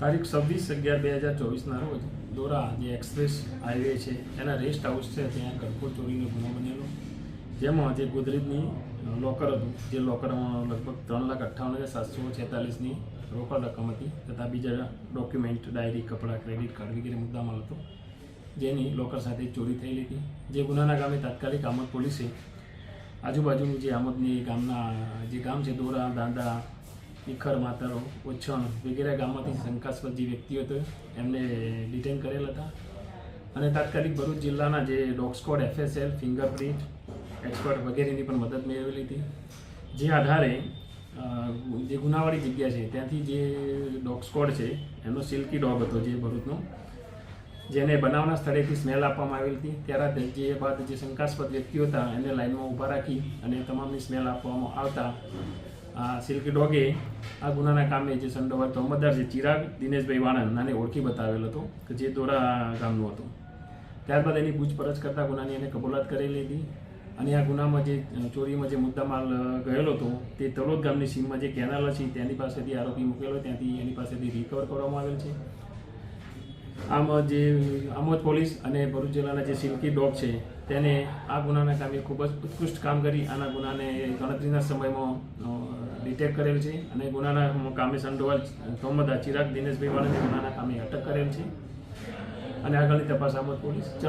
તારીખ છવ્વીસ અગિયાર બે હજાર ચોવીસના રોજ દોરા જે એક્સપ્રેસ હાઈવે છે, એના રેસ્ટ હાઉસ છે, ત્યાં ગડખોડ ચોરીનો ગુનો બનેલો. જેમાં જે ગોદરેજની લોકર હતું, જે લોકરમાં લગભગ ત્રણ લાખ અઠ્ઠાવન હજાર સાતસો છેતાલીસની રોકડ રકમ હતી, તથા બીજા ડોક્યુમેન્ટ ડાયરી કપડાં ક્રેડિટ કાર્ડ વગેરે મુદ્દામાં હતો. જેની લોકર સાથે ચોરી થયેલી હતી. જે ગુનાના ગામે તાત્કાલિક આમદ પોલીસે આજુબાજુનું જે આમદની ગામના, જે ગામ છે, દોરા દાંડા ઈખર માતરો, ઓછણ વગેરે ગામમાંથી શંકાસ્પદ જે વ્યક્તિઓ હતો એમને ડિટેન કરેલ હતા. અને તાત્કાલિક ભરૂચ જિલ્લાના જે dog squad F S L fingerprint expert વગેરેની પણ મદદ મેળવેલી હતી. જે આધારે જે ગુનાવાળી જગ્યા છે, ત્યાંથી જે ડોગ સ્કોડ છે, એનો સિલ્કી ડોગ હતો જે ભરૂચનો, જેને બનાવના સ્થળેથી સ્મેલ આપવામાં આવેલી હતી. ત્યારે જે બાદ જે શંકાસ્પદ વ્યક્તિઓ હતા, એને લાઇનમાં ઊભા રાખી અને તમામની સ્મેલ આપવામાં આવતા સિલ્કી ડોગે, આ ગુનાના કામે જે સંડોવાળ તોમતદાર છે ચિરાગ, દિનેશભાઈ વાણંદ, નાને ઓળખી બતાવેલ હતો કે જે દોરા ગામનું હતું. ત્યારબાદ એની પૂછપરછ કરતા ગુનાની એને કબૂલાત કરી લીધી અને આ ગુનામાં જે ચોરીમાં જે મુદ્દામાલ ગયેલો હતો, તે તળોદ ગામની સીમમાં જે કેનાલ છે, તેની પાસેથી આરોપી મૂકેલો ત્યાંથી એની પાસેથી રિકવર કરવામાં આવેલ છે. આમ, જે આમોદ પોલીસ અને ભરૂચ જિલ્લાના જે સિલ્કી ડોગ છે, તેને આ ગુનાના કામે ખૂબ જ ઉત્કૃષ્ટ કામ કરી, આના ગુનાને ગણતરીના સમયમાં ડિટેક્ટ કરેલ છે અને ગુનાના કામે સંડોવાલ તોમદા ચિરાગ દિનેશભાઈ વાળાને ગુનાના કામે અટક કરેલ છે. અને આગળની તપાસ આમાં પોલીસ